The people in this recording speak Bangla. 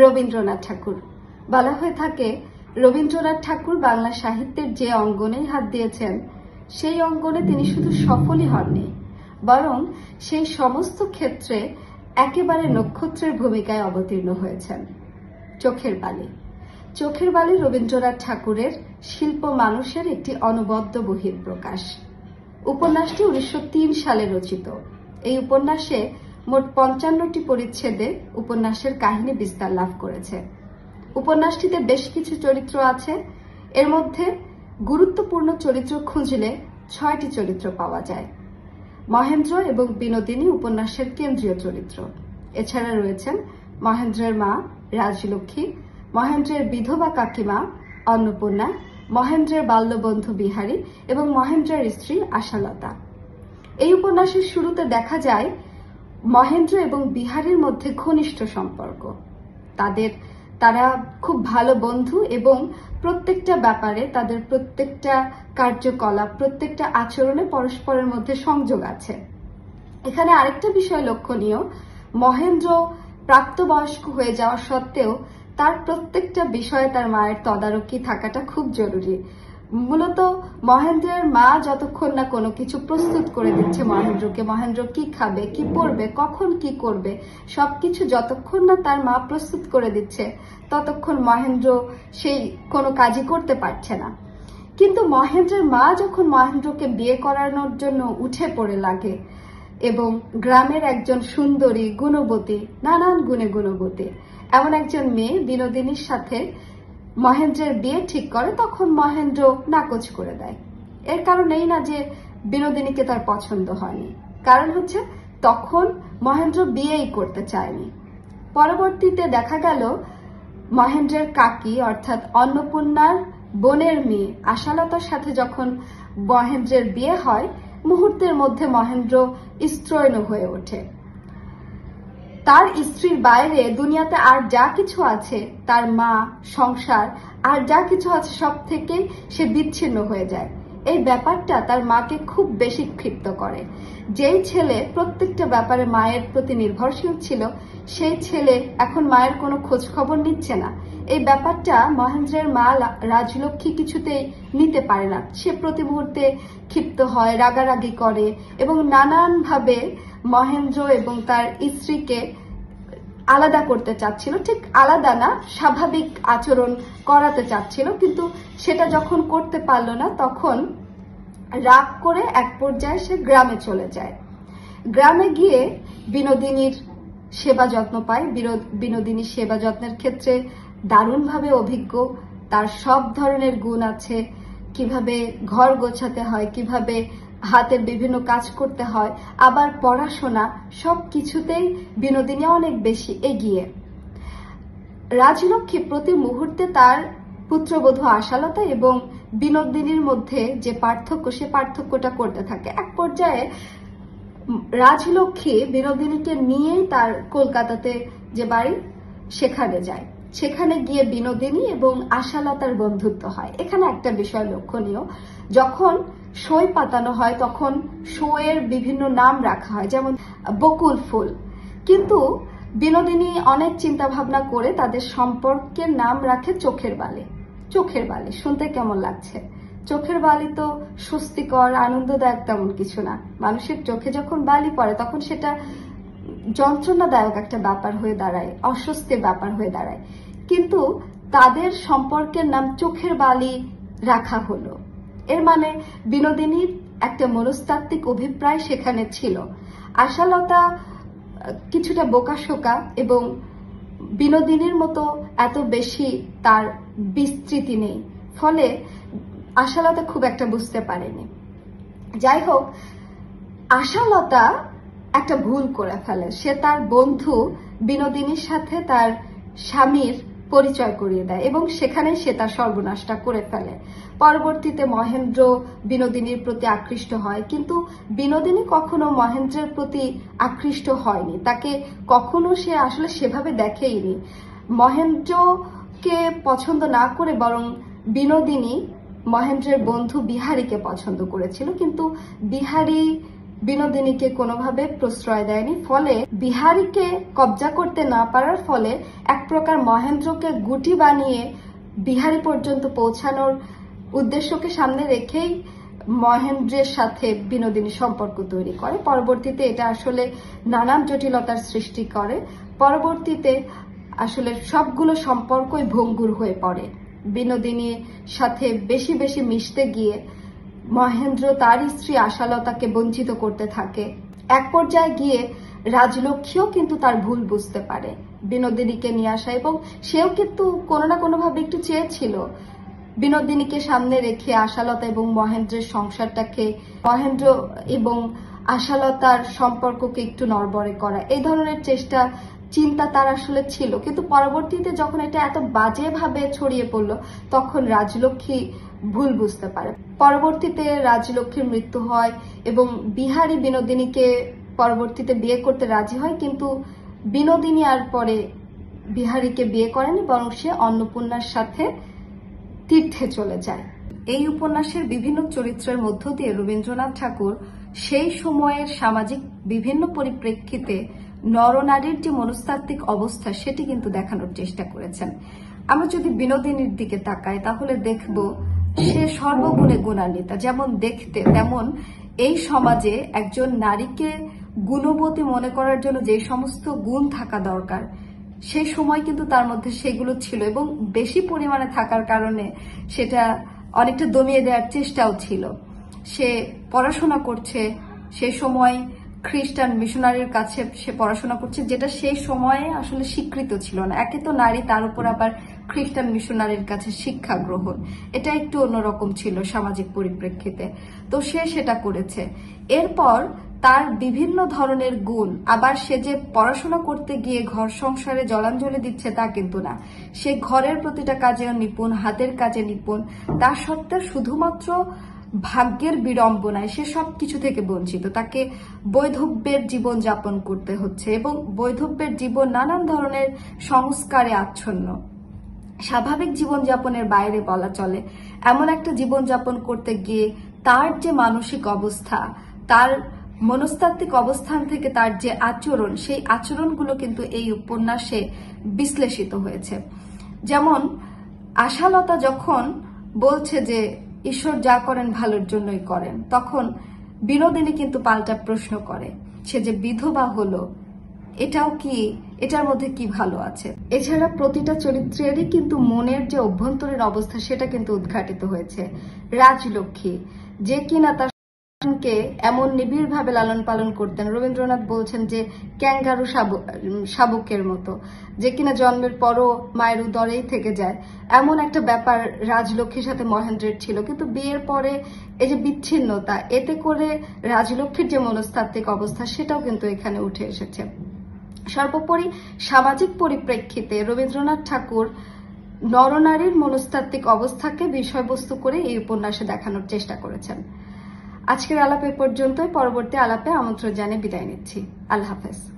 রবীন্দ্রনাথ ঠাকুর। বলা হয়ে থাকে, রবীন্দ্রনাথ ঠাকুর বাংলা সাহিত্যের যে অঙ্গনেই হাত দিয়েছেন, সেই অঙ্গনে তিনি শুধু সফলই হননি, বরং সেই সমস্ত ক্ষেত্রে একেবারে নক্ষত্রের ভূমিকায় অবতীর্ণ হয়েছেন। চোখের বালি। চোখের বালি রবীন্দ্রনাথ ঠাকুরের শিল্প মানুষের একটি অনবদ্য বহিঃপ্রকাশ। উপন্যাসটি উনিশশো তিন সালে রচিত। এই উপন্যাসে মোট পঞ্চান্নটি পরিচ্ছেদে উপন্যাসের কাহিনী বিস্তার লাভ করেছে। উপন্যাসটিতে বেশ কিছু চরিত্র আছে। এর মধ্যে গুরুত্বপূর্ণ চরিত্র খুঁজলে ছয়টি চরিত্র পাওয়া যায়। মহেন্দ্র এবং বিনোদিনী উপন্যাসের কেন্দ্রীয় চরিত্র। এছাড়া রয়েছেন মহেন্দ্রের মা রাজলক্ষ্মী, মহেন্দ্রের বিধবা কাকিমা অন্নপূর্ণা, মহেন্দ্রের বাল্যবন্ধু বিহারী এবং মহেন্দ্রের স্ত্রী আশালতা। এই উপন্যাসের শুরুতে দেখা যায় মহেন্দ্র এবং বিহারীর মধ্যে ঘনিষ্ঠ সম্পর্ক। তাদের, তারা খুব ভালো বন্ধু এবং প্রত্যেকটা ব্যাপারে তাদের প্রত্যেকটা কার্যকলাপ, প্রত্যেকটা আচরণে পরস্পরের মধ্যে সংযোগ আছে। এখানে আরেকটা বিষয় লক্ষণীয়, মহেন্দ্র প্রাপ্তবয়স্ক হয়ে যাওয়া সত্ত্বেও তার প্রত্যেকটা বিষয়ে তার মায়ের তদারকি থাকাটা খুব জরুরি। মূলত মহেন্দ্রের মা যতক্ষণ না কোনো কিছু প্রস্তুত করে দিচ্ছে মহেন্দ্রকে, মহেন্দ্র কি খাবে, কি পরবে, কখন কি করবে, সবকিছু যতক্ষণ না তার মা প্রস্তুত করে দিচ্ছে, ততক্ষণ মহেন্দ্র সেই কোনো কাজই করতে পারছে না। কিন্তু মহেন্দ্রের মা যখন মহেন্দ্রকে বিয়ে করানোর জন্য উঠে পড়ে লাগে এবং গ্রামের একজন সুন্দরী, গুণবতী, নানান গুণে গুণবতী, এমন একজন মেয়ে বিনোদিনীর সাথে মহেন্দ্রের বিয়ে ঠিক করে, তখন মহেন্দ্র নাকচ করে দেয়। এর কারণ এই না যে বিনোদিনীকে তার পছন্দ হয়নি। কারণ হচ্ছে, তখন মহেন্দ্র বিয়েই করতে চায়নি। পরবর্তীতে দেখা গেল, মহেন্দ্রের কাকি, অর্থাৎ অন্নপূর্ণার বোনের মেয়ে আশালতার সাথে যখন মহেন্দ্রের বিয়ে হয়, মুহূর্তের মধ্যে মহেন্দ্র স্ত্রৈণ হয়ে ওঠে। তার স্ত্রীর বাইরে দুনিয়াতে আর যা কিছু আছে, তার মা, সংসার, আর যা কিছু আছে সব থেকে সে বিচ্ছিন্ন হয়ে যায়। এই ব্যাপারটা তার মাকে খুব বেশি ক্ষিপ্ত করে। যেই ছেলে প্রত্যেকটা ব্যাপারে মায়ের প্রতি নির্ভরশীল ছিল, সেই ছেলে এখন মায়ের কোনো খোঁজ খবর নিচ্ছে না। এই ব্যাপারটা মহেন্দ্রের মা রাজলক্ষ্মী কিছুতেই নিতে পারে না। সে প্রতি মুহূর্তে ক্ষিপ্ত হয়, রাগারাগি করে এবং নানানভাবে মহেন্দ্র এবং তার স্ত্রীকে আলাদা করতে চাচ্ছিল, ঠিক আলাদা না, স্বাভাবিক আচরণ করাতে চাচ্ছিল, কিন্তু সেটা যখন করতে পারল না, তখন রাগ করে এক পর্যায়ে সে গ্রামে চলে যায়। গ্রামে গিয়ে বিনোদিনীর সেবা যত্ন পায়। বিনো- বিনোদিনীর সেবা যত্নের ক্ষেত্রে দারুণভাবে অভিজ্ঞ। তার সব ধরনের গুণ আছে। কীভাবে ঘর গোছাতে হয়, কীভাবে হাতের বিভিন্ন কাজ করতে হয়, আবার পড়াশোনা সব কিছুতেই বিনোদিনী অনেক বেশি এগিয়ে। রাজলক্ষ্মী প্রতি মুহূর্তে তার পুত্রবধূ আশালতা এবং বিনোদিনীর মধ্যে যে পার্থক্য, সে পার্থক্যটা করতে থাকে। এক পর্যায়ে রাজলক্ষ্মী বিনোদিনীকে নিয়েই তার কলকাতাতে যে বাড়ি, সেখানে যায়। সেখানে গিয়ে বিনোদিনী এবং আশালতার বন্ধুত্ব হয়। এখানে একটা বিষয় লক্ষণীয়, যখন সই পাতানো হয়, তখন সইয়ের বিভিন্ন নাম রাখা হয়, যেমন বকুল ফুল। কিন্তু বিনোদিনী অনেক চিন্তা ভাবনা করে তাদের সম্পর্কের নাম রাখে চোখের বালি। চোখের বালি, শুনতে কেমন লাগছে? চোখের বালি তো স্বস্তিকর, আনন্দদায়ক তেমন কিছু না। মানুষের চোখে যখন বালি পড়ে, তখন সেটা যন্ত্রণাদায়ক একটা ব্যাপার হয়ে দাঁড়ায়, অস্বস্তির ব্যাপার হয়ে দাঁড়ায়। কিন্তু তাদের সম্পর্কের নাম চোখের বালি রাখা হলো। এর মানে বিনোদিনীর একটা মনস্তাত্ত্বিক অভিপ্রায় সেখানে ছিল। আশালতা কিছুটা বোকাশোকা এবং বিনোদিনীর মতো এত বেশি তার বিস্তৃতি নেই। ফলে আশালতা খুব একটা বুঝতে পারেনি। যাই হোক, আশালতা একটা ভুল করে ফেলে। সে তার বন্ধু বিনোদিনীর সাথে তার স্বামীর পরিচয় করিয়ে দেয় এবং সেখানে সে তার সর্বনাশটা করে ফেলে। পরবর্তীতে মহেন্দ্র বিনোদিনীর প্রতি আকৃষ্ট হয়, কিন্তু বিনোদিনী কখনো মহেন্দ্রের প্রতি আকৃষ্ট হয়নি। তাকে কখনো সে আসলে সেভাবে দেখেইনি। মহেন্দ্রকে পছন্দ না করে বরং বিনোদিনী মহেন্দ্রের বন্ধু বিহারীকে পছন্দ করেছিল, কিন্তু বিহারী বিনোদিনীকে কোনোভাবে প্রশ্রয় দেয়নি। ফলে বিহারীকে কবজা করতে না পারার ফলে এক প্রকার মহেন্দ্রকে গুটি বানিয়ে বিহারি পর্যন্ত পৌঁছানোর উদ্দেশ্যকে সামনে রেখেই মহেন্দ্রের সাথে বিনোদিনী সম্পর্ক তৈরি করে। পরবর্তীতে এটা আসলে নানান জটিলতার সৃষ্টি করে। পরবর্তীতে আসলে সবগুলো সম্পর্কই ভঙ্গুর হয়ে পড়ে। বিনোদিনীর সাথে বেশি বেশি মিশতে গিয়ে মহেন্দ্র তার স্ত্রী আশালতাকে বঞ্চিত করতে থাকে। এক পর্যায়ে গিয়ে রাজলক্ষ্মীও কিন্তু তার ভুল বুঝতে পারে। বিনোদিনীকে নিয়ে আসা এবং সেও কিন্তু কোনো না কোনোভাবে একটু চেয়েছিল। বিনোদিনীকে সামনে রেখে আশালতা এবং মহেন্দ্রের সংসারটাকে মহেন্দ্র এবং আশালতার সম্পর্ককে একটু নড়বড়ে করা, এই ধরনের চেষ্টা, চিন্তা তার আসলে ছিল। কিন্তু পরবর্তীতে যখন এটা এত বাজেভাবে ছড়িয়ে পড়ল, তখন রাজলক্ষ্মী ভুল বুঝতে পারে। পরবর্তীতে রাজলক্ষ্মীর মৃত্যু হয় এবং বিহারী বিনোদিনীকে পরবর্তীতে বিয়ে করতে রাজি হয়, কিন্তু বিনোদিনী আর পরে বিহারীকে বিয়ে করেনি, বরং সে অন্নপূর্ণার সাথে তীর্থে চলে যায়। এই উপন্যাসের বিভিন্ন চরিত্রের মধ্য দিয়ে রবীন্দ্রনাথ ঠাকুর সেই সময়ের সামাজিক বিভিন্ন পরিপ্রেক্ষিতে নরনারীর যে মনস্তাত্ত্বিক অবস্থা, সেটি কিন্তু দেখানোর চেষ্টা করেছেন। আমরা যদি বিনোদিনীর দিকে তাকাই, তাহলে দেখব সে সর্বগুণে গুণান্বিতা। যেমন দেখতে, তেমন এই সমাজে একজন নারীকে গুণবতী মনে করার জন্য যে সমস্ত গুণ থাকা দরকার সেই সময় কিন্তু তার মধ্যে সেগুলো ছিল এবং বেশি পরিমাণে থাকার কারণে সেটা অনেকটা দমিয়ে দেওয়ার চেষ্টাও ছিল। সে পড়াশোনা করছে, সে সময় খ্রিস্টান মিশনারির কাছে সে পড়াশোনা করছে, যেটা সেই সময়ে আসলে স্বীকৃত ছিল না। একে তো নারী, তার উপর আবার খ্রিস্টান মিশনারির কাছে শিক্ষা গ্রহণ। এটা একটু অন্যরকম ছিল সামাজিক পরিপ্রেক্ষিতে। তো সে সেটা করেছে। এরপর তার বিভিন্ন ধরনের গুণ, আবার সে যে পড়াশোনা করতে গিয়ে ঘর সংসারে জলাঞ্জলি দিচ্ছে তা কিন্তু না। সে ঘরের প্রতিটা কাজে নিপুণ, হাতের কাজে নিপুণ। তা সত্ত্বেও শুধুমাত্র ভাগ্যের বিড়ম্বনায় সে সব কিছু থেকে বঞ্চিত। তাকে বৈধব্যের জীবন যাপন করতে হচ্ছে এবং বৈধব্যের জীবন নানান ধরনের সংস্কারে আচ্ছন্ন। স্বাভাবিক জীবনযাপনের বাইরে বলা চলে, এমন একটা জীবনযাপন করতে গিয়ে তার যে মানসিক অবস্থা, তার মনস্তাত্ত্বিক অবস্থান থেকে তার যে আচরণ, সেই আচরণগুলো কিন্তু এই উপন্যাসে বিশ্লেষিত হয়েছে। যেমন, আশালতা যখন বলছে যে ঈশ্বর যা করেন ভালোর জন্যই করেন, তখন বিনোদিনী কিন্তু পাল্টা প্রশ্ন করে, সে যে বিধবা হলো, এটাও কি এটার মধ্যে কি ভালো আছে? এছাড়া প্রতিটা চরিত্রেরই কিন্তু মনের যে অভ্যন্তরীণ অবস্থা, সেটা কিন্তু উদ্ঘাটিত হয়েছে। রাজলক্ষ্মী, যে কিনা তার সন্তানকে এমন নিবিড় ভাবে লালন পালন করতেন। রবীন্দ্রনাথ বলছেন যে, ক্যাঙ্গারু শাবক- শাবকের মতো। যে কিনা জন্মের পরও মায়ের উদরেই থেকে যায়। এমন একটা ব্যাপার রাজলক্ষ্মীর সাথে মহেন্দ্রের ছিল। কিন্তু বিয়ের পরে এই যে বিচ্ছিন্নতা, এতে করে রাজলক্ষ্মীর যে মনস্তাত্ত্বিক অবস্থা, সেটাও কিন্তু এখানে উঠে এসেছে। সর্বোপরি সামাজিক পরিপ্রেক্ষিতে রবীন্দ্রনাথ ঠাকুর নরনারীর মনস্তাত্ত্বিক অবস্থাকে বিষয়বস্তু করে এই উপন্যাসে দেখানোর চেষ্টা করেছেন। আজকের আলাপ এ পর্যন্তই। পরবর্তী আলাপে আমন্ত্রণ জানিয়ে বিদায় নিচ্ছি। আল্লাহ হাফেজ।